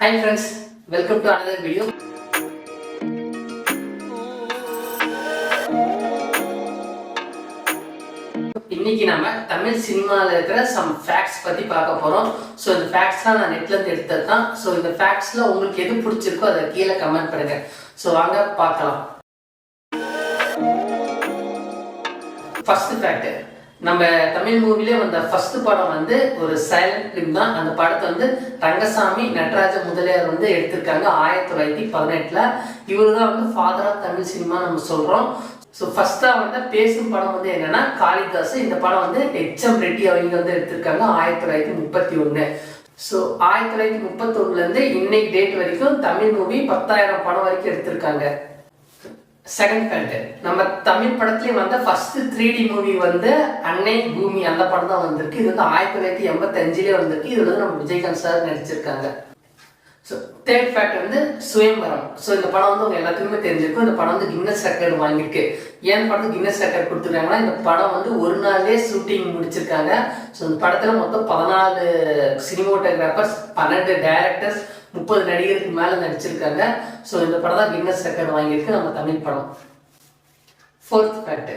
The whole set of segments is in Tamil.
Hi friends welcome to another video இன்னைக்கு நம்ம தமிழ் சினிமாவில் இருக்கிற சம் ஃபேக்ட்ஸ் பற்றி பார்க்க போகிறோம் ஸோ இந்த ஃபேக்ட்ஸ்லாம் நான் நெட்லேருந்து எடுத்தது தான். ஸோ இந்த ஃபேக்ட்ஸில் உங்களுக்கு எது பிடிச்சிருக்கோ அதை கீழே கமெண்ட் பண்ணுங்க. ஸோ வாங்க பார்க்கலாம். ஃபர்ஸ்ட் ஃபேக்ட் நம்ம தமிழ் மூவிலே வந்த ஃபர்ஸ்ட் படம் வந்து ஒரு சைலண்ட் ஃபிலிம் தான். அந்த படத்தை வந்து ரங்கசாமி நடராஜ முதலியார் வந்து எடுத்திருக்காங்க ஆயிரத்தி தொள்ளாயிரத்தி பதினெட்டுல. இவர் தான் வந்து ஃபாதர் ஆஃப் தமிழ் சினிமா நம்ம சொல்றோம். ஸோ ஃபர்ஸ்டா வந்து பேசும் படம் வந்து என்னன்னா காளிதாஸ் இந்த படம் வந்து ஹெச்எம் ரெட்டி அவங்க வந்து எடுத்திருக்காங்க ஆயிரத்தி தொள்ளாயிரத்தி முப்பத்தி ஒன்று ஸோ ஆயிரத்தி தொள்ளாயிரத்தி முப்பத்தொன்னுல இருந்து இன்னைக்கு டேட் வரைக்கும் தமிழ் மூவி பத்தாயிரம் படம் வரைக்கும் எடுத்திருக்காங்க. செகண்ட் பேண்ட் நம்ம தமிழ் படத்துலேயும் வந்த ஃபர்ஸ்ட் த்ரீ டி மூவி வந்து அன்னை பூமி அந்த படம் தான் வந்திருக்கு. இது வந்து ஆயிரத்தி தொள்ளாயிரத்தி எண்பத்தஞ்சிலே வந்திருக்கு. இது வந்து நம்ம விஜயகாந்த் சார் நடிச்சிருக்காங்க. ஸோ தேர்ட் ஃபேக்ட் வந்து சுயம்பரம். ஸோ இந்த படம் வந்து உங்க எல்லாத்துக்குமே தெரிஞ்சிருக்கும். இந்த படம் வந்து கின்னஸ் ரெக்கார்டு வாங்கியிருக்கு. ஏன் படத்துக்கு கின்னஸ் ரெக்கார்டு கொடுத்துருக்காங்கன்னா இந்த படம் வந்து ஒரு நாள்லேயே ஷூட்டிங் முடிச்சிருக்காங்க. ஸோ இந்த படத்தில் மொத்தம் பதினாலு சினிமோட்டோகிராஃபர்ஸ் பன்னெண்டு டைரக்டர்ஸ் முப்பது நடிகருக்கு மேல நடிச்சிருக்காங்க. ஸோ இந்த படம் தான் கின்னஸ் ரெக்கார்டு வாங்கியிருக்கு. நம்ம தமிழ் படம். ஃபோர்த் ஃபேக்ட்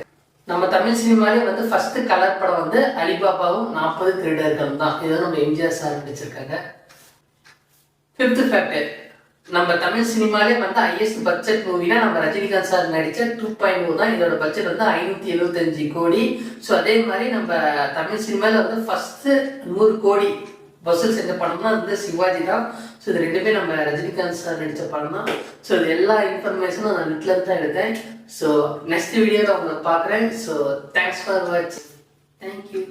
நம்ம தமிழ் சினிமாலே வந்து ஃபர்ஸ்ட் கலர் படம் வந்து அலிபாபாவும் நாற்பது திருடர்கள் தான். இதை நம்ம எம்ஜிஆர் சார் நடிச்சிருக்காங்க. ஃபிஃப்த் ஃபேக்ட் நம்ம தமிழ் சினிமாலே வந்து ஹையஸ்ட் பட்ஜெட் மூவினா நம்ம ரஜினிகாந்த் சார் நடிச்ச டூ பாயிண்ட் oh தான் இதோட பட்ஜெட் வந்து ஐநூத்தி எழுபத்தஞ்சு கோடி. ஸோ அதே மாதிரி நம்ம தமிழ் சினிமாவில் வந்து ஃபர்ஸ்ட் நூறு கோடி வசூல் செஞ்ச படம்னா வந்து சிவாஜி தான். ஸோ இது ரெண்டுமே நம்ம ரஜினிகாந்த் சார் நடித்த படம் தான் ஸோ இது எல்லா இன்ஃபர்மேஷனும் நான் நெட்ல தான் எடுத்தேன். ஸோ நெக்ஸ்ட் வீடியோவில் உங்களை பார்க்குறேன். So thanks for watch thank you